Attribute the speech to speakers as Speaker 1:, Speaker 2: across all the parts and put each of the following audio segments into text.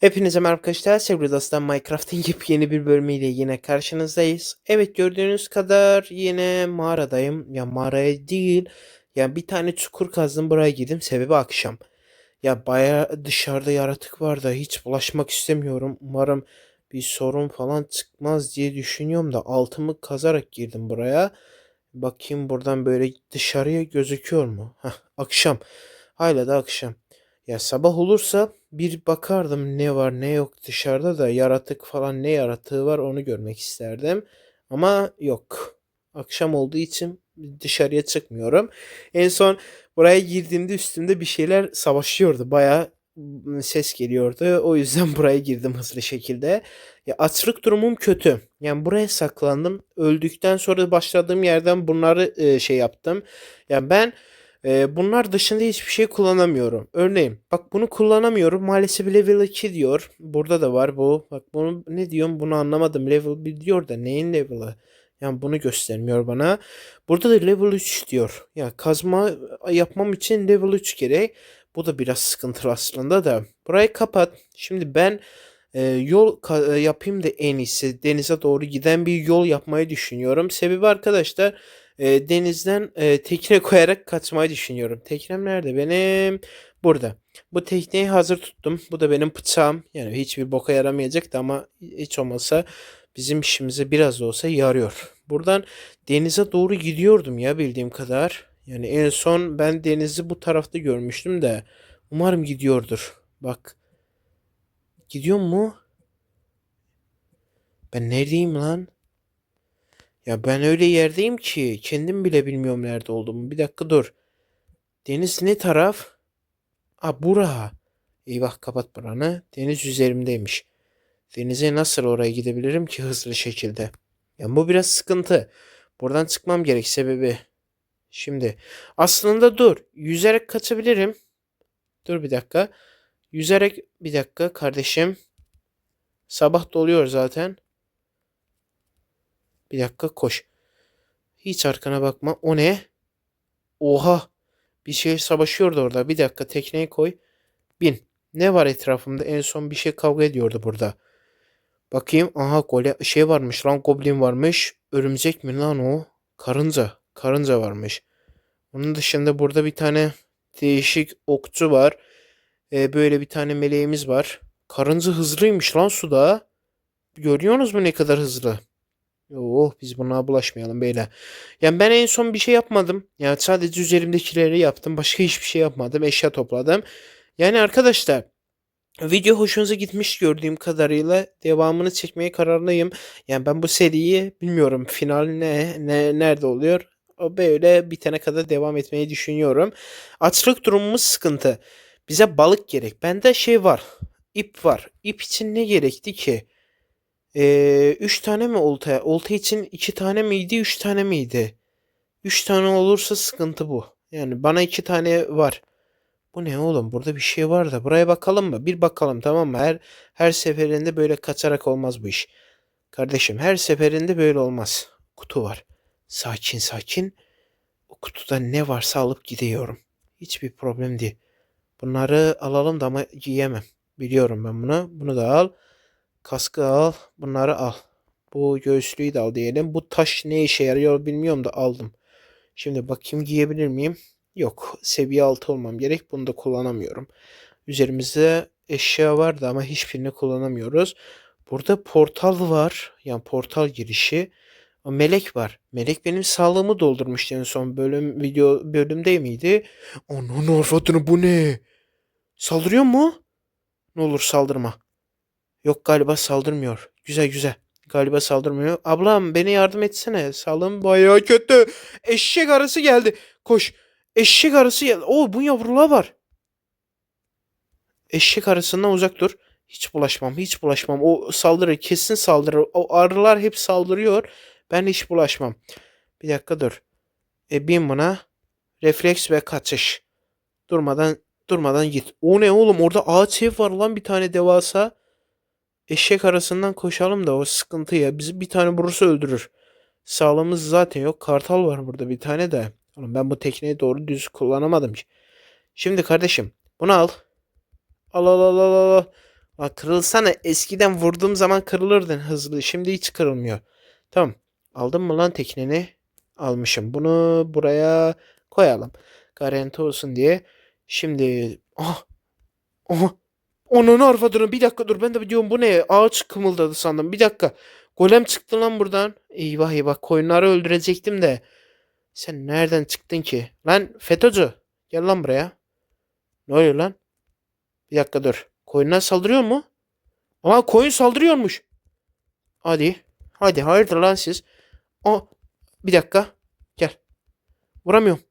Speaker 1: Hepinize merhaba arkadaşlar. Sevgili dostlar Minecraft'ın yepyeni bir bölümüyle yine karşınızdayız. Evet gördüğünüz kadar yine mağaradayım. Ya mağaraya değil. Ya bir tane çukur kazdım buraya girdim. Sebebi akşam. Ya baya dışarıda yaratık var da hiç bulaşmak istemiyorum. Umarım bir sorun falan çıkmaz diye düşünüyorum da altımı kazarak girdim buraya. Bakayım buradan böyle dışarıya gözüküyor mu? Heh, akşam. Hala da akşam. Ya sabah olursa bir bakardım ne var ne yok dışarıda da yaratık falan ne yaratığı var onu görmek isterdim. Ama yok. Akşam olduğu için dışarıya çıkmıyorum. En son buraya girdiğimde üstümde bir şeyler savaşıyordu. Bayağı ım, ses geliyordu. O yüzden buraya girdim hızlı şekilde. Ya açlık durumum kötü. Yani buraya saklandım. Öldükten sonra başladığım yerden bunları e, şey yaptım. Ya ben ee, bunlar dışında hiçbir şey kullanamıyorum. Örneğin bak bunu kullanamıyorum. Maalesef level 2 diyor. Burada da var bu. Bak bunu ne diyorum bunu anlamadım. Level 1 diyor da neyin level'ı? Yani bunu göstermiyor bana. Burada da level 3 diyor. Ya kazma yapmam için level 3 gerek. Bu da biraz sıkıntılı aslında da. Burayı kapat. Şimdi ben e, yol e, yapayım da en iyisi denize doğru giden bir yol yapmayı düşünüyorum. Sebebi arkadaşlar e, denizden e, tekne koyarak kaçmayı düşünüyorum. Teknem nerede? Benim burada. Bu tekneyi hazır tuttum. Bu da benim bıçağım. Yani hiçbir boka yaramayacaktı ama hiç olmazsa bizim işimize biraz da olsa yarıyor. Buradan denize doğru gidiyordum ya bildiğim kadar. Yani en son ben denizi bu tarafta görmüştüm de umarım gidiyordur. Bak gidiyor mu? Ben neredeyim lan? Ya ben öyle yerdeyim ki kendim bile bilmiyorum nerede olduğumu. Bir dakika dur. Deniz ne taraf? Aa bura. Eyvah kapat buranı. Deniz üzerimdeymiş. Denize nasıl oraya gidebilirim ki hızlı şekilde? Ya bu biraz sıkıntı. Buradan çıkmam gerek sebebi. Şimdi aslında dur. Yüzerek kaçabilirim. Dur bir dakika. Yüzerek bir dakika kardeşim. Sabah doluyor zaten. Bir dakika koş. Hiç arkana bakma. O ne? Oha. Bir şey savaşıyordu orada. Bir dakika tekneyi koy. Bin. Ne var etrafımda? En son bir şey kavga ediyordu burada. Bakayım. Aha gole şey varmış lan goblin varmış. Örümcek mi lan o? Karınca. Karınca varmış. Onun dışında burada bir tane değişik okçu var. Ee, böyle bir tane meleğimiz var. Karınca hızlıymış lan suda. Görüyorsunuz mu ne kadar hızlı? Oh biz buna bulaşmayalım beyler. Yani ben en son bir şey yapmadım. Yani sadece üzerimdekileri yaptım. Başka hiçbir şey yapmadım. Eşya topladım. Yani arkadaşlar video hoşunuza gitmiş gördüğüm kadarıyla devamını çekmeye kararlıyım. Yani ben bu seriyi bilmiyorum final ne, ne nerede oluyor. O böyle bitene kadar devam etmeyi düşünüyorum. Açlık durumumuz sıkıntı. Bize balık gerek. Bende şey var. İp var. İp için ne gerekti ki? Ee, üç tane mi olta? Olta için iki tane miydi, üç tane miydi? Üç tane olursa sıkıntı bu. Yani bana iki tane var. Bu ne oğlum? Burada bir şey var da. Buraya bakalım mı? Bir bakalım tamam mı? Her her seferinde böyle kaçarak olmaz bu iş. Kardeşim her seferinde böyle olmaz. Kutu var. Sakin sakin. O kutuda ne varsa alıp gidiyorum. Hiçbir problem değil. Bunları alalım da ama giyemem. Biliyorum ben bunu. Bunu da al. Kaskı al. Bunları al. Bu göğüslüğü de al diyelim. Bu taş ne işe yarıyor bilmiyorum da aldım. Şimdi bakayım giyebilir miyim? Yok. Seviye 6 olmam gerek. Bunu da kullanamıyorum. Üzerimizde eşya vardı ama hiçbirini kullanamıyoruz. Burada portal var. Yani portal girişi. Melek var. Melek benim sağlığımı doldurmuştu en son bölüm video bölümde miydi? Onun avradını bu ne? Saldırıyor mu? Ne olur saldırma. Yok galiba saldırmıyor. Güzel güzel. Galiba saldırmıyor. Ablam beni yardım etsene. Sağlığım bayağı kötü. Eşek arısı geldi. Koş. Eşek arısı geldi. Oo bu yavrular var. Eşek arısından uzak dur. Hiç bulaşmam. Hiç bulaşmam. O saldırır. Kesin saldırır. O arılar hep saldırıyor. Ben hiç bulaşmam. Bir dakika dur. E bin buna. Refleks ve kaçış. Durmadan durmadan git. O ne oğlum? Orada ağaç ev var lan bir tane devasa. Eşek arasından koşalım da o sıkıntı ya. Bizi bir tane vurursa öldürür. Sağlığımız zaten yok. Kartal var burada bir tane de. Oğlum ben bu tekneyi doğru düz kullanamadım ki. Şimdi kardeşim bunu al. Al al al al al. Lan kırılsana. Eskiden vurduğum zaman kırılırdın hızlı. Şimdi hiç kırılmıyor. Tamam. Aldın mı lan tekneni? Almışım. Bunu buraya koyalım. Garanti olsun diye. Şimdi ah Aha. Onun arvadını bir dakika dur ben de diyorum bu ne? Ağaç kımıldadı sandım. Bir dakika. Golem çıktı lan buradan. Eyvah eyvah koyunları öldürecektim de. Sen nereden çıktın ki? Lan FETÖ'cü. Gel lan buraya. Ne oluyor lan? Bir dakika dur. Koyunlar saldırıyor mu? Aa koyun saldırıyormuş. Hadi. Hadi hayırdır lan siz? Aa bir dakika. Gel. Vuramıyorum.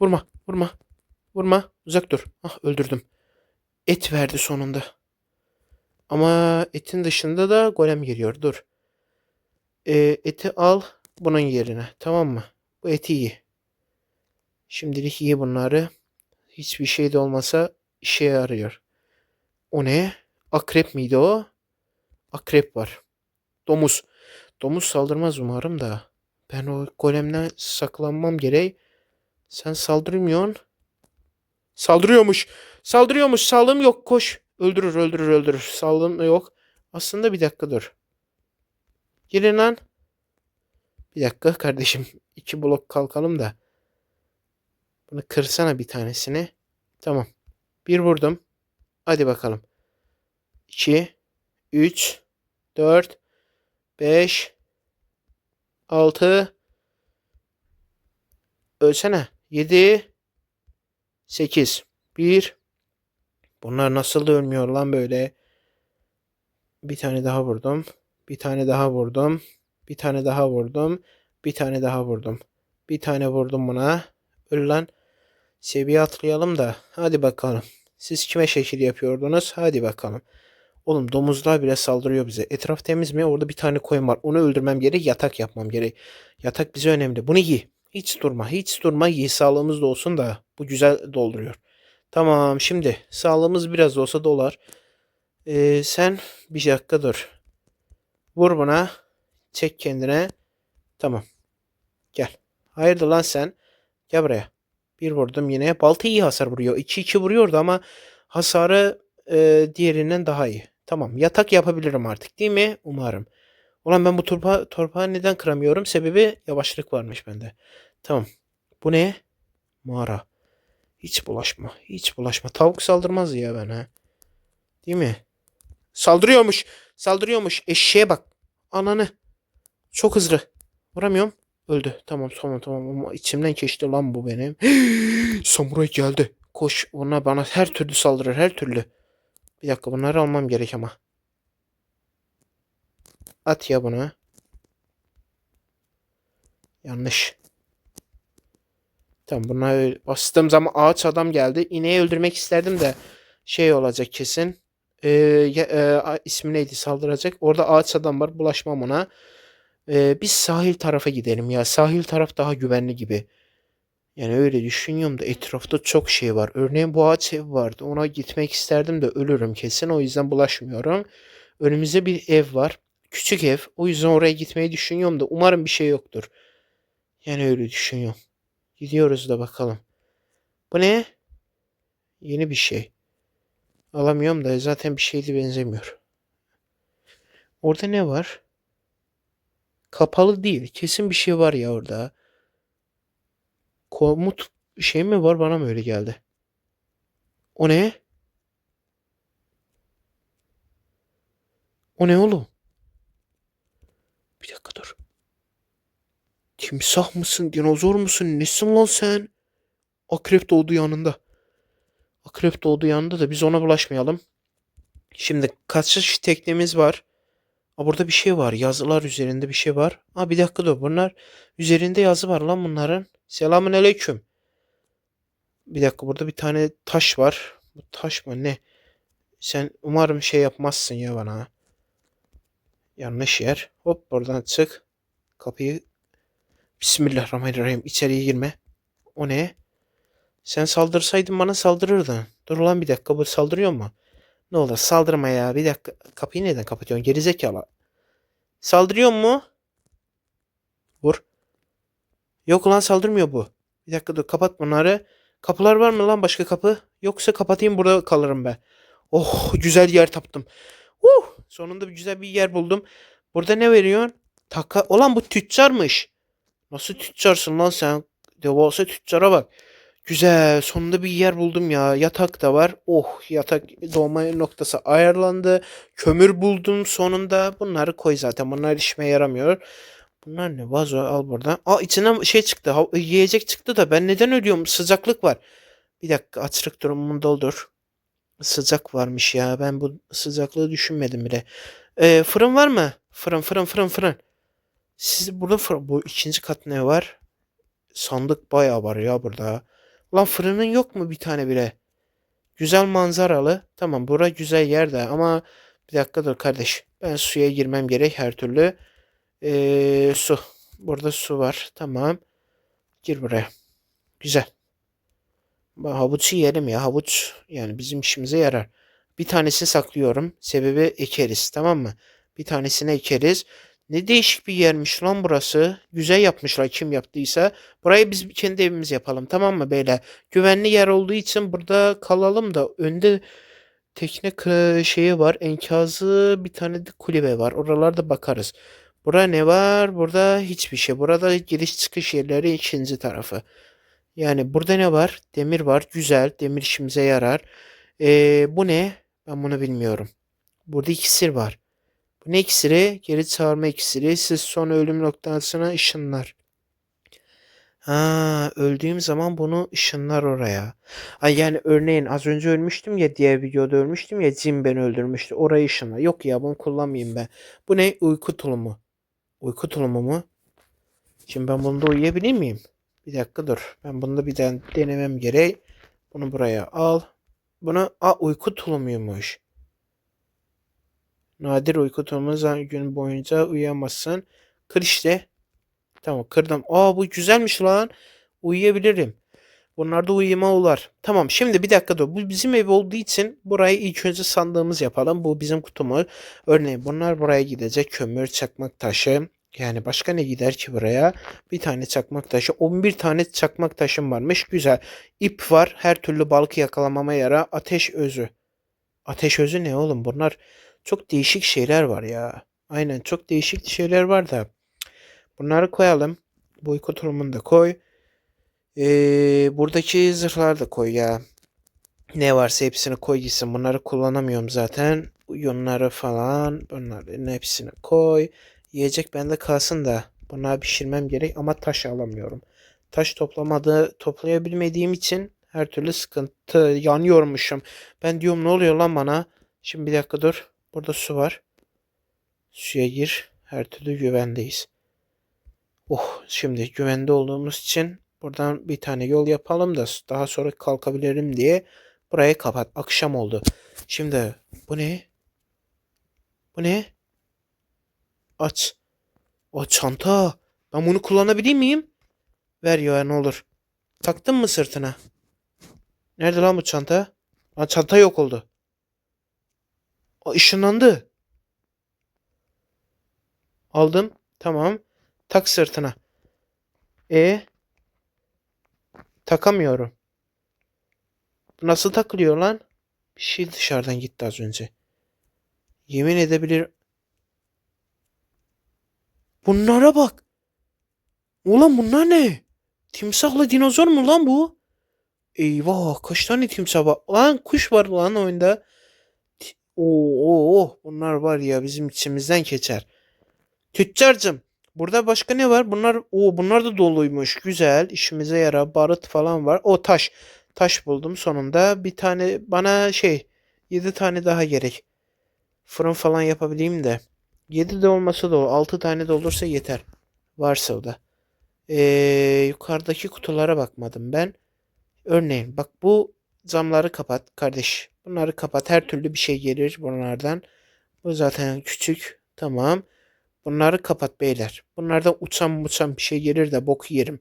Speaker 1: Vurma. Vurma. Vurma. Uzak dur. Ah öldürdüm. Et verdi sonunda. Ama etin dışında da golem geliyor. Dur. Ee, eti al bunun yerine. Tamam mı? Bu eti iyi. Şimdilik iyi bunları. Hiçbir şey de olmasa işe yarıyor. O ne? Akrep miydi o? Akrep var. Domuz. Domuz saldırmaz umarım da. Ben o golemden saklanmam gerek. Sen saldırmıyorsun. Saldırıyormuş. Saldırıyormuş. Sağlığım yok. Koş. Öldürür öldürür öldürür. Sağlığım yok. Aslında bir dakika dur. Gelin lan. Bir dakika kardeşim. İki blok kalkalım da. Bunu kırsana bir tanesini. Tamam. Bir vurdum. Hadi bakalım. 2 3 4 5 6 Ölsene. 7 8 1 Bunlar nasıl da ölmüyor lan böyle? Bir tane daha vurdum. Bir tane daha vurdum. Bir tane daha vurdum. Bir tane daha vurdum. Bir tane vurdum buna. Öl lan. Seviye atlayalım da. Hadi bakalım. Siz kime şekil yapıyordunuz? Hadi bakalım. Oğlum domuzlar bile saldırıyor bize. Etraf temiz mi? Orada bir tane koyun var. Onu öldürmem gerek. Yatak yapmam gerek. Yatak bize önemli. Bunu giy. Hiç durma. Hiç durma. Giy. Sağlığımız da olsun da. Bu güzel dolduruyor. Tamam. Şimdi sağlığımız biraz olsa dolar. Ee, sen bir dakika dur. Vur buna. Çek kendine. Tamam. Gel. Hayırdır lan sen? Gel buraya. Bir vurdum yine. Balta iyi hasar vuruyor. 2-2 vuruyordu ama hasarı e, diğerinden daha iyi. Tamam. Yatak yapabilirim artık değil mi? Umarım. Ulan ben bu torpa, torpağı neden kıramıyorum? Sebebi yavaşlık varmış bende. Tamam. Bu ne? Mağara. Hiç bulaşma. Hiç bulaşma. Tavuk saldırmaz ya ben ha. Değil mi? Saldırıyormuş. Saldırıyormuş. Eşeğe bak. Ananı. Çok hızlı. Vuramıyorum. Öldü. Tamam tamam tamam. Ama içimden geçti lan bu benim. Samuray geldi. Koş. Ona bana her türlü saldırır. Her türlü. Bir dakika bunları almam gerek ama. At ya bunu. Yanlış. Tamam bunları bastığım zaman ağaç adam geldi. İneği öldürmek isterdim de şey olacak kesin. Ee, e, ismi neydi saldıracak. Orada ağaç adam var. Bulaşmam ona. Ee, biz sahil tarafa gidelim ya. Sahil taraf daha güvenli gibi. Yani öyle düşünüyorum da etrafta çok şey var. Örneğin bu ağaç ev vardı. Ona gitmek isterdim de ölürüm kesin. O yüzden bulaşmıyorum. Önümüzde bir ev var. Küçük ev. O yüzden oraya gitmeyi düşünüyorum da umarım bir şey yoktur. Yani öyle düşünüyorum. Gidiyoruz da bakalım. Bu ne? Yeni bir şey. Alamıyorum da zaten bir şeydi benzemiyor. Orada ne var? Kapalı değil. Kesin bir şey var ya orada. Komut şey mi var bana mı öyle geldi? O ne? O ne oğlum? Bir dakika dur. Timsah mısın? Dinozor musun? Nesin lan sen? Akrep doğdu yanında. Akrep doğdu yanında da biz ona bulaşmayalım. Şimdi kaçış teknemiz var. Aa, burada bir şey var. Yazılar üzerinde bir şey var. Aa, bir dakika dur. Bunlar üzerinde yazı var lan bunların. Selamun aleyküm. Bir dakika burada bir tane taş var. Bu taş mı ne? Sen umarım şey yapmazsın ya bana. Yanlış yer. Hop buradan çık. Kapıyı. Bismillahirrahmanirrahim. İçeriye girme. O ne? Sen saldırsaydın bana saldırırdın. Dur lan bir dakika bu saldırıyor mu? Ne olur saldırma ya. Bir dakika. Kapıyı neden kapatıyorsun? Gerizekalı. Saldırıyor mu? Vur. Yok lan saldırmıyor bu. Bir dakika dur kapat bunları. Kapılar var mı lan başka kapı? Yoksa kapatayım burada kalırım ben. Oh güzel yer taptım. Uh, sonunda güzel bir yer buldum. Burada ne veriyorsun? Taka. Olan bu tüccarmış. Nasıl tüccarsın lan sen? Devasa tüccara bak. Güzel. Sonunda bir yer buldum ya. Yatak da var. Oh yatak doğma noktası ayarlandı. Kömür buldum sonunda. Bunları koy zaten. Bunlar işime yaramıyor. Bunlar ne? Vazo al buradan. Aa içinden şey çıktı. Yiyecek çıktı da ben neden ölüyorum? Sıcaklık var. Bir dakika açlık durumumu doldur. Sıcak varmış ya. Ben bu sıcaklığı düşünmedim bile. Ee, fırın var mı? Fırın fırın fırın fırın. Siz burada. Bu ikinci kat ne var? Sandık bayağı var ya burada. Lan fırının yok mu bir tane bile? Güzel manzaralı. Tamam bura güzel yer de ama bir dakika dur kardeş. Ben suya girmem gerek her türlü. Ee, su. Burada su var. Tamam. Gir buraya. Güzel. Havucu yiyelim ya. Havuç yani bizim işimize yarar. Bir tanesini saklıyorum. Sebebi ekeriz. Tamam mı? Bir tanesini ekeriz. Ne değişik bir yermiş lan burası. Güzel yapmışlar kim yaptıysa. Burayı biz kendi evimiz yapalım. Tamam mı beyler? Güvenli yer olduğu için burada kalalım da önde tekne şeyi var. Enkazı bir tane de kulübe var. Oralarda bakarız. Burada ne var? Burada hiçbir şey. Burada giriş çıkış yerleri ikinci tarafı. Yani burada ne var? Demir var. Güzel. Demir işimize yarar. Ee, bu ne? Ben bunu bilmiyorum. Burada iksir var. Bu iksiri? Geri çağırma iksiri. Siz son ölüm noktasına ışınlar. Ha, öldüğüm zaman bunu ışınlar oraya. Ay yani örneğin az önce ölmüştüm ya diğer videoda ölmüştüm ya Jim beni öldürmüştü. Orayı ışınla. Yok ya bunu kullanmayayım ben. Bu ne? Uyku tulumu. Uyku tulumu mu? Şimdi ben bunda uyuyabilir miyim? Bir dakika dur. Ben bunu bir den- denemem gerek. Bunu buraya al. Bunu a uyku tulumuymuş. Nadir uyku zaman gün boyunca uyuyamazsın. Kır işte. Tamam kırdım. Aa bu güzelmiş lan. Uyuyabilirim. Bunlarda uyuma olar. Tamam şimdi bir dakika dur. Bu bizim ev olduğu için burayı ilk önce sandığımız yapalım. Bu bizim kutumuz. Örneğin bunlar buraya gidecek. Kömür, çakmak taşı. Yani başka ne gider ki buraya? Bir tane çakmak taşı. 11 tane çakmak taşım varmış. Güzel. İp var. Her türlü balık yakalamama yara. Ateş özü. Ateş özü ne oğlum? Bunlar çok değişik şeyler var ya. Aynen çok değişik şeyler var da. Bunları koyalım. Uyku tulumunu da koy. Ee, buradaki zırhları da koy ya. Ne varsa hepsini koy gitsin. Bunları kullanamıyorum zaten. Yunları falan. Bunların hepsini koy. Yiyecek bende kalsın da. Bunları pişirmem gerek ama taş alamıyorum. Taş toplamadığı toplayabilmediğim için her türlü sıkıntı yanıyormuşum. Ben diyorum ne oluyor lan bana? Şimdi bir dakika dur. Burada su var. Suya gir. Her türlü güvendeyiz. Oh şimdi güvende olduğumuz için buradan bir tane yol yapalım da daha sonra kalkabilirim diye burayı kapat. Akşam oldu. Şimdi bu ne? Bu ne? Aç. O çanta. Ben bunu kullanabilir miyim? Ver ya ne olur. Taktın mı sırtına? Nerede lan bu çanta? Lan çanta yok oldu. O ışınlandı. Aldım. Tamam. Tak sırtına. E takamıyorum. Nasıl takılıyor lan? Bir şey dışarıdan gitti az önce. Yemin edebilir. Bunlara bak. Ulan bunlar ne? Timsahla dinozor mu lan bu? Eyvah kaç tane timsah var? Lan kuş var lan oyunda. Oo, oo, oo, bunlar var ya bizim içimizden geçer. Tüccarcım burada başka ne var? Bunlar o bunlar da doluymuş. Güzel işimize yarar. Barut falan var. O taş. Taş buldum sonunda. Bir tane bana şey 7 tane daha gerek. Fırın falan yapabileyim de. 7 de olmasa da olur. 6 tane de olursa yeter. Varsa o da. Ee, yukarıdaki kutulara bakmadım ben. Örneğin bak bu camları kapat kardeş. Bunları kapat. Her türlü bir şey gelir bunlardan. Bu zaten küçük. Tamam. Bunları kapat beyler. Bunlardan uçan uçan bir şey gelir de boku yerim.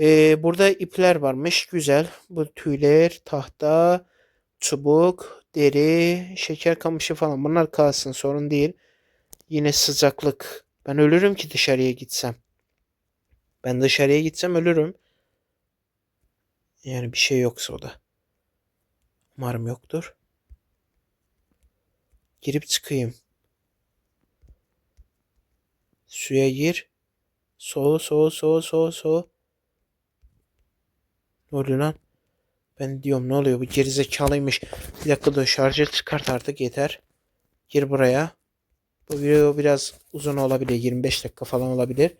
Speaker 1: Ee, burada ipler varmış. Güzel. Bu tüyler, tahta, çubuk, deri, şeker kamışı falan. Bunlar kalsın sorun değil. Yine sıcaklık. Ben ölürüm ki dışarıya gitsem. Ben dışarıya gitsem ölürüm. Yani bir şey yoksa o da. Umarım yoktur. Girip çıkayım. Suya gir. Soğu soğu soğu soğu soğu. Ne oluyor lan? Ben diyorum ne oluyor bu gerizekalıymış. Bir dakika dur şarjı çıkart artık yeter. Gir buraya. Bu video biraz uzun olabilir. 25 dakika falan olabilir.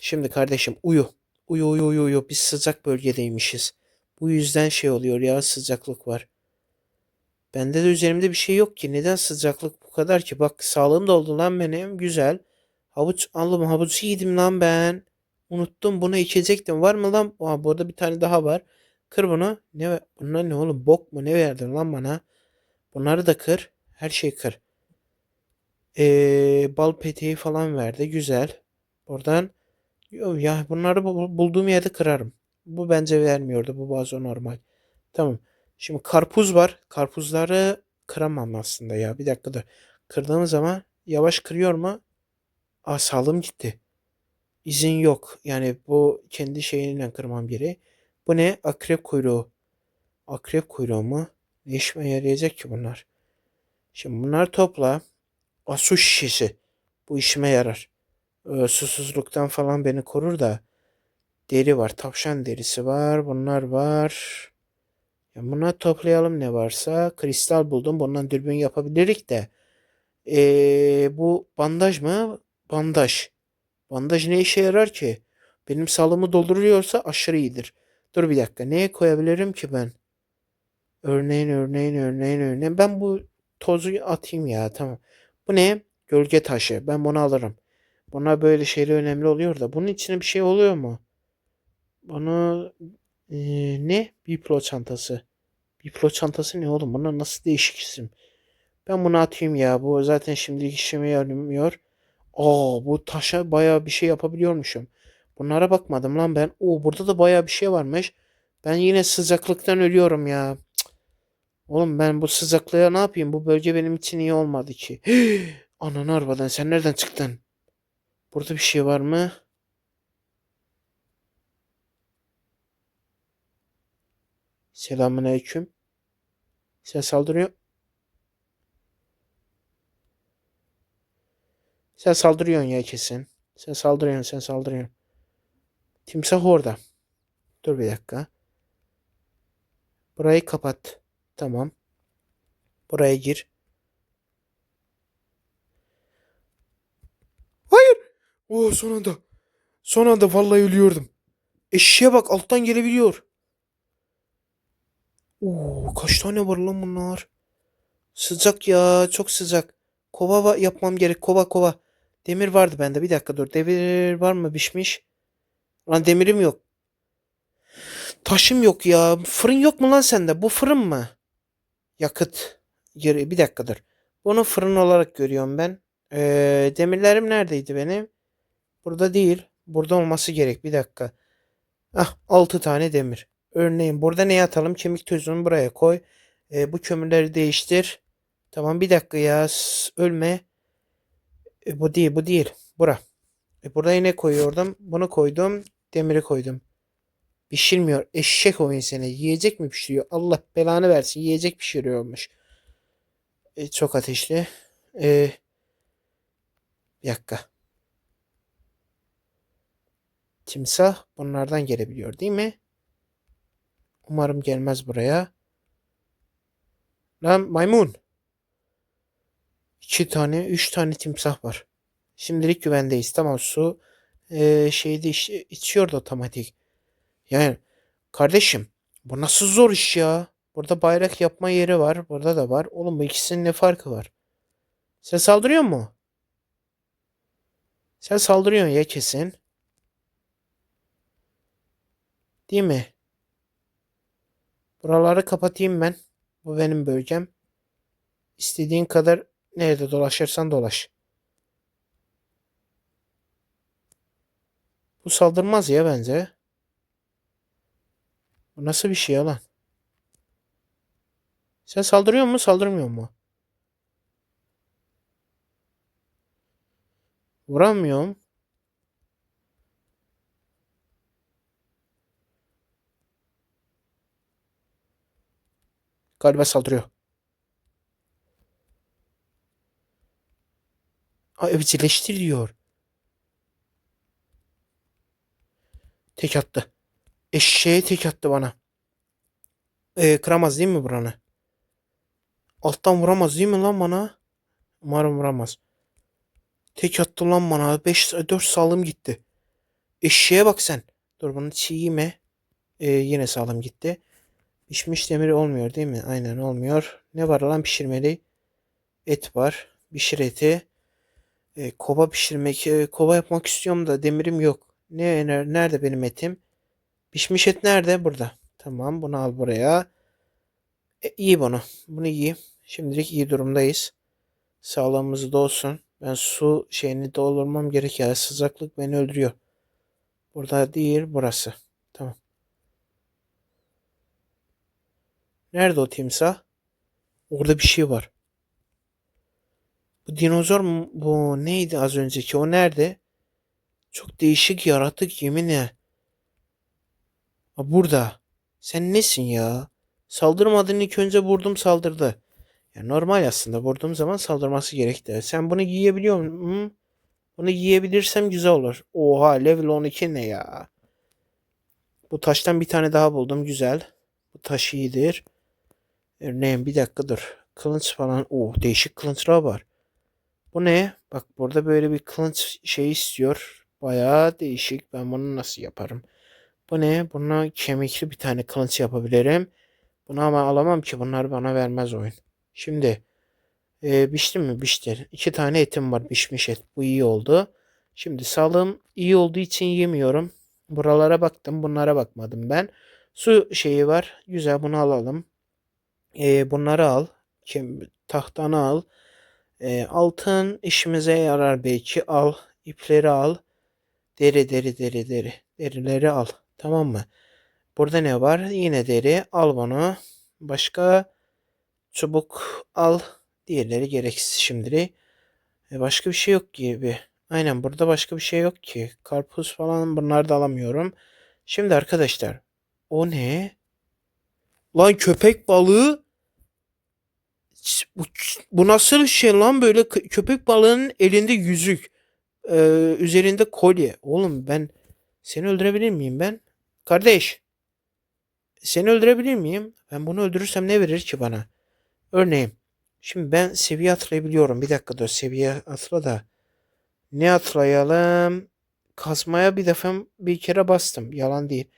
Speaker 1: Şimdi kardeşim uyu. Uyu uyu uyu uyu. Biz sıcak bölgedeymişiz. Bu yüzden şey oluyor ya sıcaklık var. Bende de üzerimde bir şey yok ki. Neden sıcaklık bu kadar ki? Bak sağlığım da oldu lan benim. Güzel. Havuç aldım. Havuç yedim lan ben. Unuttum bunu içecektim. Var mı lan? Aa, burada bir tane daha var. Kır bunu. Ne Bunlar ne oğlum? Bok mu? Ne verdin lan bana? Bunları da kır. Her şeyi kır. Ee, bal peteği falan verdi. Güzel. Buradan Yo, ya bunları bu- bulduğum yerde kırarım. Bu bence vermiyordu. Bu bazı normal. Tamam. Şimdi karpuz var. Karpuzları kıramam aslında ya. Bir dakika dur. Kırdığım zaman yavaş kırıyor mu? Aa sağlığım gitti. İzin yok. Yani bu kendi şeyiyle kırmam gereği. Bu ne? Akrep kuyruğu. Akrep kuyruğu mu? Ne işime yarayacak ki bunlar? Şimdi bunları topla. Aa, su şişesi. Bu işime yarar. Ee, susuzluktan falan beni korur da. Deri var. Tavşan derisi var. Bunlar var. Bunları toplayalım ne varsa. Kristal buldum. Bundan dürbün yapabilirik de. Ee, bu bandaj mı? Bandaj. Bandaj ne işe yarar ki? Benim sağlığımı dolduruyorsa aşırı iyidir. Dur bir dakika. Neye koyabilirim ki ben? Örneğin örneğin örneğin örneğin. Ben bu tozu atayım ya. Tamam. Bu ne? Gölge taşı. Ben bunu alırım. Buna böyle şeyler önemli oluyor da. Bunun içine bir şey oluyor mu? Bunu eee, ne? Biplo çantası. Biplo çantası ne oğlum? Bunlar nasıl değişik isim? Ben bunu atayım ya. Bu zaten şimdilik işime yaramıyor. Aa bu taşa bayağı bir şey yapabiliyormuşum. Bunlara bakmadım lan ben. Oo burada da bayağı bir şey varmış. Ben yine sıcaklıktan ölüyorum ya. Cık. Oğlum ben bu sıcaklığa ne yapayım? Bu bölge benim için iyi olmadı ki. Ananı arabadan sen nereden çıktın? Burada bir şey var mı? Selamünaleyküm. Sen saldırıyor. Sen saldırıyorsun ya kesin. Sen saldırıyorsun, sen saldırıyorsun. Timsah orada. Dur bir dakika. Burayı kapat. Tamam. Buraya gir. Hayır. Oh son anda. Son anda vallahi ölüyordum. Eşeğe bak alttan gelebiliyor. Oo kaç tane var lan bunlar? Sıcak ya çok sıcak. Kova va- yapmam gerek kova kova. Demir vardı bende bir dakika dur. Demir var mı pişmiş? Lan demirim yok. Taşım yok ya. Fırın yok mu lan sende? Bu fırın mı? Yakıt. Geri, bir dakika dur. Bunu fırın olarak görüyorum ben. Ee, demirlerim neredeydi benim? Burada değil. Burada olması gerek. Bir dakika. Ah 6 tane demir. Örneğin burada ne atalım? Kemik tozunu buraya koy. Ee, bu kömürleri değiştir. Tamam bir dakika ya. Ölme. E, bu değil bu değil. Bura. E, buraya ne koyuyordum? Bunu koydum. Demiri koydum. Pişirmiyor. Eşek oyun seni. Yiyecek mi pişiriyor? Allah belanı versin. Yiyecek pişiriyormuş. E, çok ateşli. E, bir dakika. Timsah bunlardan gelebiliyor değil mi? Umarım gelmez buraya. Lan maymun. İki tane, üç tane timsah var. Şimdilik güvendeyiz. Tamam su e, şeyde iç, içiyordu otomatik. Yani kardeşim bu nasıl zor iş ya? Burada bayrak yapma yeri var. Burada da var. Oğlum bu ikisinin ne farkı var? Sen saldırıyor mu? Sen saldırıyorsun ya kesin. Değil mi? Buraları kapatayım ben. Bu benim bölgem. İstediğin kadar nerede dolaşırsan dolaş. Bu saldırmaz ya bence. Bu nasıl bir şey lan? Sen saldırıyor mu saldırmıyor mu? Vuramıyorum. Galiba saldırıyor. Aa, evcilleştir diyor. Tek attı. Eşeğe tek attı bana. Ee, kıramaz değil mi buranı? Alttan vuramaz değil mi lan bana? Umarım vuramaz. Tek attı lan bana. 5 4 sağlığım gitti. Eşeğe bak sen. Dur bunu çiğ yeme. Ee, yine sağlığım gitti. Pişmiş demir olmuyor değil mi? Aynen olmuyor. Ne var lan pişirmeli? Et var. Pişir eti. Ee, kova pişirmek. e, kova yapmak istiyorum da demirim yok. Ne ner- nerede benim etim? Pişmiş et nerede? Burada. Tamam bunu al buraya. E, iyi bunu. Bunu iyi. Şimdilik iyi durumdayız. Sağlığımız da olsun. Ben su şeyini doldurmam gerek ya. Sıcaklık beni öldürüyor. Burada değil burası. Tamam. Nerede o timsah? Orada bir şey var. Bu dinozor mu? Bu neydi az önceki? O nerede? Çok değişik yaratık yeminle. Burada. Sen nesin ya? Saldırmadın ilk önce vurdum saldırdı. Ya normal aslında vurduğum zaman saldırması gerekti. Sen bunu giyebiliyor musun? Bunu giyebilirsem güzel olur. Oha level 12 ne ya? Bu taştan bir tane daha buldum güzel. Bu taş iyidir. Örneğin bir dakika dur. Kılıç falan. Oh değişik kılıçlar var. Bu ne? Bak burada böyle bir kılıç şey istiyor. Bayağı değişik. Ben bunu nasıl yaparım? Bu ne? Buna kemikli bir tane kılıç yapabilirim. Bunu ama alamam ki. Bunlar bana vermez oyun. Şimdi e, biçtim mi? Biçti. İki tane etim var. Pişmiş et. Bu iyi oldu. Şimdi sağlığım iyi olduğu için yemiyorum. Buralara baktım. Bunlara bakmadım ben. Su şeyi var. Güzel bunu alalım. E, bunları al. Kem, tahtanı al. E, altın işimize yarar belki. Al. İpleri al. Deri deri deri deri. Derileri al. Tamam mı? Burada ne var? Yine deri. Al bunu. Başka çubuk al. Diğerleri gereksiz şimdilik. E, başka bir şey yok gibi. Aynen burada başka bir şey yok ki. Karpuz falan bunları da alamıyorum. Şimdi arkadaşlar. O ne? Lan köpek balığı. Bu, bu nasıl şey lan böyle kö- köpek balığının elinde yüzük. Ee, üzerinde kolye. Oğlum ben seni öldürebilir miyim ben? Kardeş. Seni öldürebilir miyim? Ben bunu öldürürsem ne verir ki bana? Örneğin. Şimdi ben seviye atlayabiliyorum. Bir dakika dur seviye atla da. Ne atlayalım? Kazmaya bir defa bir kere bastım. Yalan değil.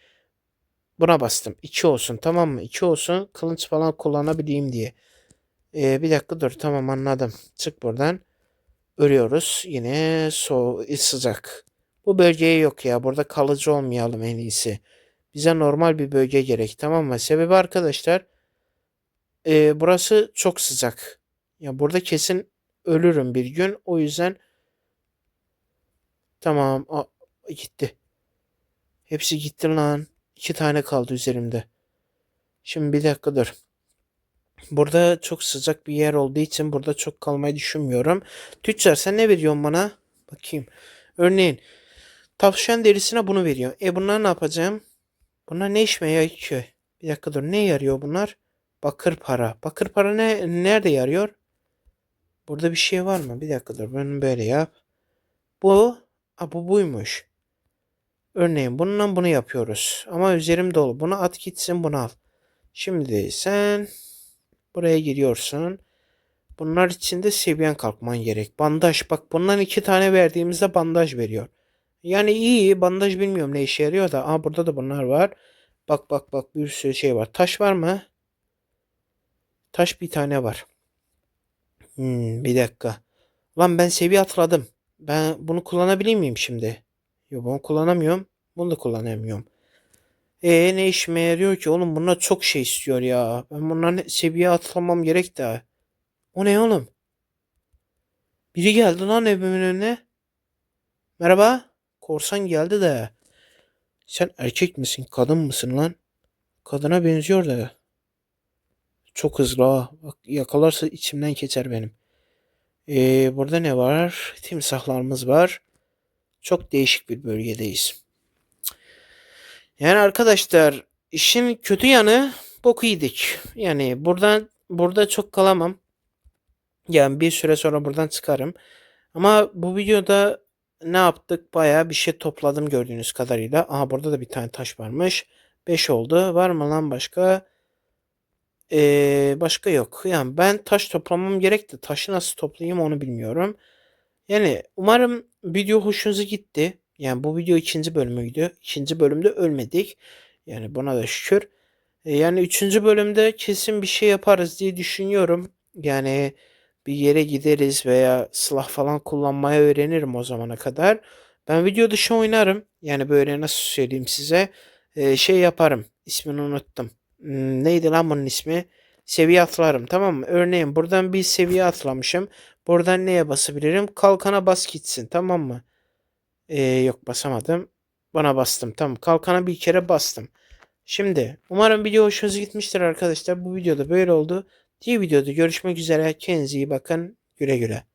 Speaker 1: Buna bastım. 2 olsun tamam mı? 2 olsun. Kılıç falan kullanabileyim diye. Ee, bir dakika dur tamam anladım. Çık buradan. Örüyoruz. Yine so sıcak. Bu bölgeye yok ya. Burada kalıcı olmayalım en iyisi. Bize normal bir bölge gerek tamam mı? Sebebi arkadaşlar e, burası çok sıcak. Ya burada kesin ölürüm bir gün. O yüzden tamam a, gitti. Hepsi gitti lan. İki tane kaldı üzerimde. Şimdi bir dakika dur. Burada çok sıcak bir yer olduğu için burada çok kalmayı düşünmüyorum. Tüccar sen ne veriyorsun bana? Bakayım. Örneğin tavşan derisine bunu veriyor. E bunlar ne yapacağım? Bunlar ne işime yarıyor? Bir dakika dur. Ne yarıyor bunlar? Bakır para. Bakır para ne nerede yarıyor? Burada bir şey var mı? Bir dakika dur. Bunu böyle yap. Bu. A, bu buymuş. Örneğin bununla bunu yapıyoruz. Ama üzerim dolu. Bunu at gitsin bunu al. Şimdi sen buraya giriyorsun. Bunlar için de seviyen kalkman gerek. Bandaj. Bak bundan iki tane verdiğimizde bandaj veriyor. Yani iyi. Bandaj bilmiyorum ne işe yarıyor da. Aa burada da bunlar var. Bak bak bak bir sürü şey var. Taş var mı? Taş bir tane var. Hmm, bir dakika. Lan ben seviye atladım. Ben bunu kullanabilir miyim şimdi? Yok bunu kullanamıyorum. Bunu da kullanamıyorum. E ne işime yarıyor ki oğlum bunlar çok şey istiyor ya. Ben bunların seviye atlamam gerek de. O ne oğlum? Biri geldi lan evimin önüne. Merhaba. Korsan geldi de. Sen erkek misin kadın mısın lan? Kadına benziyor da. Çok hızlı ha. Bak yakalarsa içimden geçer benim. Ee, burada ne var? Timsahlarımız var. Çok değişik bir bölgedeyiz. Yani arkadaşlar işin kötü yanı bok yedik. Yani buradan burada çok kalamam. Yani bir süre sonra buradan çıkarım. Ama bu videoda ne yaptık? Bayağı bir şey topladım gördüğünüz kadarıyla. Aha burada da bir tane taş varmış. 5 oldu. Var mı lan başka? Ee, başka yok. Yani ben taş toplamam gerek de taşı nasıl toplayayım onu bilmiyorum. Yani umarım video hoşunuza gitti. Yani bu video ikinci bölümüydü. İkinci bölümde ölmedik. Yani buna da şükür. E, Yani üçüncü bölümde kesin bir şey yaparız diye düşünüyorum. Yani bir yere gideriz veya silah falan kullanmayı öğrenirim o zamana kadar. Ben video dışı oynarım. Yani böyle nasıl söyleyeyim size. E, şey yaparım. İsmini unuttum. Hmm, neydi lan bunun ismi? Seviye atlarım tamam mı? Örneğin buradan bir seviye atlamışım. Buradan neye basabilirim? Kalkana bas gitsin tamam mı? Ee, yok basamadım. Bana bastım. Tamam. Kalkana bir kere bastım. Şimdi umarım video hoşunuza gitmiştir arkadaşlar. Bu videoda böyle oldu. Diğer videoda görüşmek üzere. Kendinize iyi bakın. Güle güle.